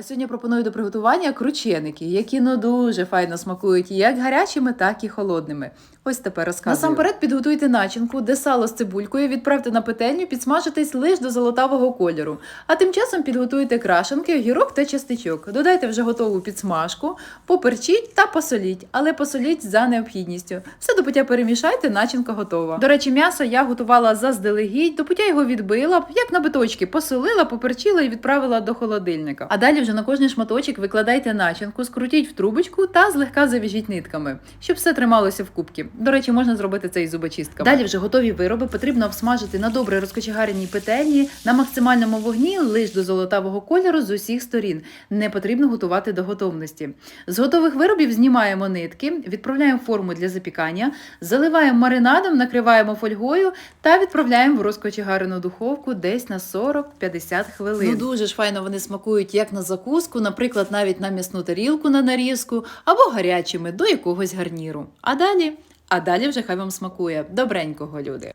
А сьогодні пропоную до приготування крученики, які ну дуже файно смакують як гарячими, так і холодними. Ось тепер розказую. Насамперед підготуйте начинку, де сало з цибулькою відправте на петельню, підсмажитись лише до золотавого кольору. А тим часом підготуйте крашенки, огірок та частичок. Додайте вже готову підсмажку, поперчіть та посоліть, але посоліть за необхідністю. Все до пуття перемішайте, начинка готова. До речі, м'ясо я готувала заздалегідь, до пуття його відбила, як на биточки, посолила, поперчила і відправила до холодильника. А далі вже на кожний шматочок викладайте начинку, скрутіть в трубочку та злегка зав'яжіть нитками, щоб все трималося в кубки. До речі, можна зробити це і зубочистками. Далі вже готові вироби потрібно обсмажити на добре розкочегареній петельні на максимальному вогні лише до золотавого кольору з усіх сторін. Не потрібно готувати до готовності. З готових виробів знімаємо нитки, відправляємо форму для запікання, заливаємо маринадом, накриваємо фольгою та відправляємо в розкочегарену духовку десь на 40-50 хвилин. Ну дуже ж файно вони смакують як на закуску, наприклад, навіть на м'ясну тарілку на нарізку або гарячими до якогось гарніру. А далі, а далі вже хай вам смакує добренького люди.